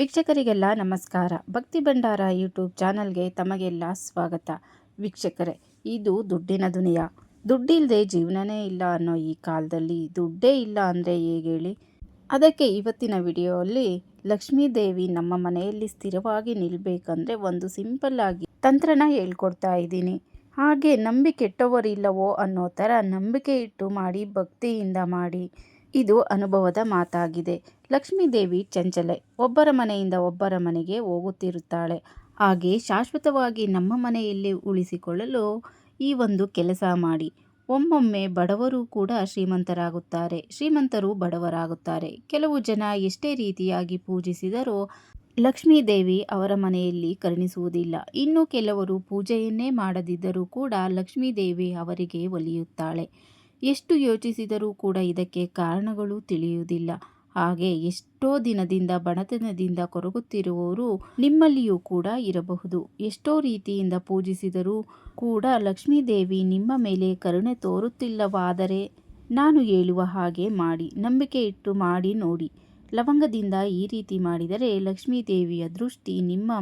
ವೀಕ್ಷಕರಿಗೆಲ್ಲ ನಮಸ್ಕಾರ. ಭಕ್ತಿ ಭಂಡಾರ ಯೂಟ್ಯೂಬ್ ಚಾನಲ್ಗೆ ತಮಗೆಲ್ಲ ಸ್ವಾಗತ. ವೀಕ್ಷಕರೇ, ಇದು ದುಡ್ಡಿನ ದುನಿಯಾ. ದುಡ್ಡಿಲ್ಲದೆ ಜೀವನನೇ ಇಲ್ಲ ಅನ್ನೋ ಈ ಕಾಲದಲ್ಲಿ ದುಡ್ಡೇ ಇಲ್ಲ ಅಂದರೆ ಹೇಗೆ ಹೇಳಿ? ಅದಕ್ಕೆ ಇವತ್ತಿನ ವಿಡಿಯೋಲ್ಲಿ ಲಕ್ಷ್ಮೀ ದೇವಿ ನಮ್ಮ ಮನೆಯಲ್ಲಿ ಸ್ಥಿರವಾಗಿ ನಿಲ್ಲಬೇಕಂದ್ರೆ ಒಂದು ಸಿಂಪಲ್ ಆಗಿ ತಂತ್ರನ ಹೇಳ್ಕೊಡ್ತಾ ಇದ್ದೀನಿ. ಹಾಗೆ ನಂಬಿಕೆಟ್ಟವರಿಲ್ಲವೋ ಅನ್ನೋ ಥರ ನಂಬಿಕೆ ಇಟ್ಟು ಮಾಡಿ, ಭಕ್ತಿಯಿಂದ ಮಾಡಿ. ಇದು ಅನುಭವದ ಮಾತಾಗಿದೆ. ಲಕ್ಷ್ಮೀದೇವಿ ಚಂಚಲೆ ಒಬ್ಬರ ಮನೆಯಿಂದ ಒಬ್ಬರ ಮನೆಗೆ ಹೋಗುತ್ತಿರುತ್ತಾಳೆ. ಹಾಗೆ ಶಾಶ್ವತವಾಗಿ ನಮ್ಮ ಮನೆಯಲ್ಲಿ ಉಳಿಸಿಕೊಳ್ಳಲು ಈ ಒಂದು ಕೆಲಸ ಮಾಡಿ. ಒಮ್ಮೊಮ್ಮೆ ಬಡವರು ಕೂಡ ಶ್ರೀಮಂತರಾಗುತ್ತಾರೆ. ಶ್ರೀಮಂತರು ಬಡವರಾಗುತ್ತಾರೆ. ಕೆಲವು ಜನ ಎಷ್ಟೇ ರೀತಿಯಾಗಿ ಪೂಜಿಸಿದರೂ ಲಕ್ಷ್ಮೀದೇವಿ ಅವರ ಮನೆಯಲ್ಲಿ ಕರುಣಿಸುವುದಿಲ್ಲ. ಇನ್ನು ಕೆಲವರು ಪೂಜೆಯನ್ನೇ ಮಾಡದಿದ್ದರೂ ಕೂಡ ಲಕ್ಷ್ಮೀದೇವಿ ಅವರಿಗೆ ಒಲಿಯುತ್ತಾಳೆ. ಎಷ್ಟು ಯೋಚಿಸಿದರೂ ಕೂಡ ಇದಕ್ಕೆ ಕಾರಣಗಳು ತಿಳಿಯುವುದಿಲ್ಲ. ಹಾಗೆ ಎಷ್ಟೋ ದಿನದಿಂದ ಬಡತನದಿಂದ ಕೊರಗುತ್ತಿರುವವರು ನಿಮ್ಮಲ್ಲಿಯೂ ಕೂಡ ಇರಬಹುದು. ಎಷ್ಟೋ ರೀತಿಯಿಂದ ಪೂಜಿಸಿದರೂ ಕೂಡ ಲಕ್ಷ್ಮೀದೇವಿ ನಿಮ್ಮ ಮೇಲೆ ಕರುಣೆ ತೋರುತ್ತಿಲ್ಲವಾದರೆ ನಾನು ಹೇಳುವ ಹಾಗೆ ಮಾಡಿ, ನಂಬಿಕೆ ಇಟ್ಟು ಮಾಡಿ ನೋಡಿ. ಲವಂಗದಿಂದ ಈ ರೀತಿ ಮಾಡಿದರೆ ಲಕ್ಷ್ಮೀದೇವಿಯ ದೃಷ್ಟಿ ನಿಮ್ಮ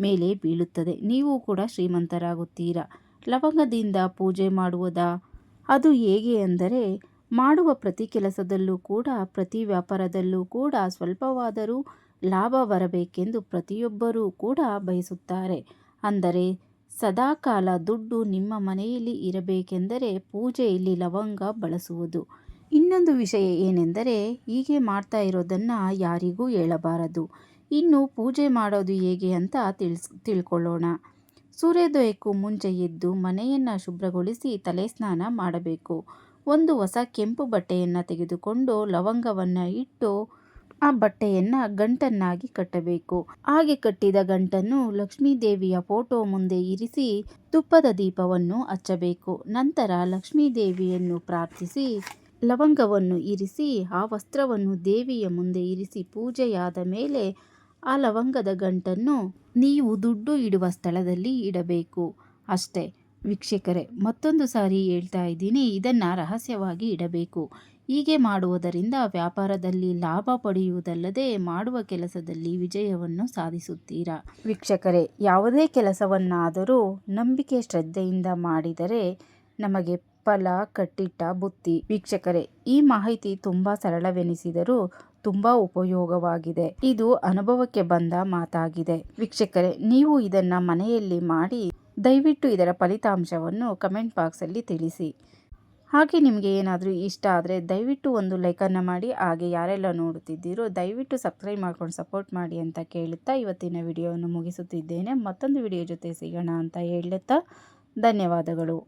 ಮೇಲೆ ಬೀಳುತ್ತದೆ. ನೀವು ಕೂಡ ಶ್ರೀಮಂತರಾಗುತ್ತೀರಾ? ಲವಂಗದಿಂದ ಪೂಜೆ ಮಾಡುವುದಾ? ಅದು ಹೇಗೆ ಅಂದರೆ, ಮಾಡುವ ಪ್ರತಿ ಕೆಲಸದಲ್ಲೂ ಕೂಡ, ಪ್ರತಿ ವ್ಯಾಪಾರದಲ್ಲೂ ಕೂಡ ಸ್ವಲ್ಪವಾದರೂ ಲಾಭ ಬರಬೇಕೆಂದು ಪ್ರತಿಯೊಬ್ಬರೂ ಕೂಡ ಬಯಸುತ್ತಾರೆ. ಅಂದರೆ, ಸದಾಕಾಲ ದುಡ್ಡು ನಿಮ್ಮ ಮನೆಯಲ್ಲಿ ಇರಬೇಕೆಂದರೆ ಪೂಜೆಯಲ್ಲಿ ಲವಂಗ ಬಳಸುವುದು. ಇನ್ನೊಂದು ವಿಷಯ ಏನೆಂದರೆ, ಹೀಗೆ ಮಾಡ್ತಾ ಇರೋದನ್ನು ಯಾರಿಗೂ ಹೇಳಬಾರದು. ಇನ್ನು ಪೂಜೆ ಮಾಡೋದು ಹೇಗೆ ಅಂತ ತಿಳಿಸ್, ತಿಳ್ಕೊಳ್ಳೋಣ. ಸೂರ್ಯೋದಯಕ್ಕೂ ಮುಂಚೆ ಎದ್ದು ಮನೆಯನ್ನು ಶುಭ್ರಗೊಳಿಸಿ ತಲೆ ಸ್ನಾನ ಮಾಡಬೇಕು. ಒಂದು ಹೊಸ ಕೆಂಪು ಬಟ್ಟೆಯನ್ನು ತೆಗೆದುಕೊಂಡು ಲವಂಗವನ್ನು ಇಟ್ಟು ಆ ಬಟ್ಟೆಯನ್ನು ಗಂಟನ್ನಾಗಿ ಕಟ್ಟಬೇಕು. ಹಾಗೆ ಕಟ್ಟಿದ ಗಂಟನ್ನು ಲಕ್ಷ್ಮೀ ದೇವಿಯ ಫೋಟೋ ಮುಂದೆ ಇರಿಸಿ ತುಪ್ಪದ ದೀಪವನ್ನು ಹಚ್ಚಬೇಕು. ನಂತರ ಲಕ್ಷ್ಮೀ ದೇವಿಯನ್ನು ಪ್ರಾರ್ಥಿಸಿ ಲವಂಗವನ್ನು ಇರಿಸಿ ಆ ವಸ್ತ್ರವನ್ನು ದೇವಿಯ ಮುಂದೆ ಇರಿಸಿ ಪೂಜೆಯಾದ ಮೇಲೆ ಆ ಲವಂಗದ ಗಂಟನ್ನು ನೀವು ದುಡ್ಡು ಇಡುವ ಸ್ಥಳದಲ್ಲಿ ಇಡಬೇಕು. ಅಷ್ಟೇ. ವೀಕ್ಷಕರೇ, ಮತ್ತೊಂದು ಸಾರಿ ಹೇಳ್ತಾ ಇದ್ದೀನಿ, ಇದನ್ನು ರಹಸ್ಯವಾಗಿ ಇಡಬೇಕು. ಹೀಗೆ ಮಾಡುವುದರಿಂದ ವ್ಯಾಪಾರದಲ್ಲಿ ಲಾಭ ಪಡೆಯುವುದಲ್ಲದೆ ಮಾಡುವ ಕೆಲಸದಲ್ಲಿ ವಿಜಯವನ್ನು ಸಾಧಿಸುತ್ತೀರಾ? ವೀಕ್ಷಕರೇ, ಯಾವುದೇ ಕೆಲಸವನ್ನಾದರೂ ನಂಬಿಕೆ ಶ್ರದ್ಧೆಯಿಂದ ಮಾಡಿದರೆ ನಮಗೆ ಫಲ, ಕಟ್ಟಿಟ್ಟ ಬುತ್ತಿ. ವೀಕ್ಷಕರೇ, ಈ ಮಾಹಿತಿ ತುಂಬ ಸರಳವೆನಿಸಿದರೂ ತುಂಬ ಉಪಯೋಗವಾಗಿದೆ. ಇದು ಅನುಭವಕ್ಕೆ ಬಂದ ಮಾತಾಗಿದೆ. ವೀಕ್ಷಕರೇ, ನೀವು ಇದನ್ನ ಮನೆಯಲ್ಲಿ ಮಾಡಿ ದಯವಿಟ್ಟು ಇದರ ಫಲಿತಾಂಶವನ್ನು ಕಮೆಂಟ್ ಬಾಕ್ಸಲ್ಲಿ ತಿಳಿಸಿ. ಹಾಗೆ ನಿಮಗೆ ಏನಾದರೂ ಇಷ್ಟ ಆದರೆ ದಯವಿಟ್ಟು ಒಂದು ಲೈಕನ್ನು ಮಾಡಿ, ಹಾಗೆ ಯಾರೆಲ್ಲ ನೋಡುತ್ತಿದ್ದೀರೋ ದಯವಿಟ್ಟು ಸಬ್ಸ್ಕ್ರೈಬ್ ಮಾಡ್ಕೊಂಡು ಸಪೋರ್ಟ್ ಮಾಡಿ ಅಂತ ಕೇಳುತ್ತಾ ಇವತ್ತಿನ ವಿಡಿಯೋವನ್ನು ಮುಗಿಸುತ್ತಿದ್ದೇನೆ. ಮತ್ತೊಂದು ವಿಡಿಯೋ ಜೊತೆ ಸಿಗೋಣ ಅಂತ ಹೇಳುತ್ತಾ ಧನ್ಯವಾದಗಳು.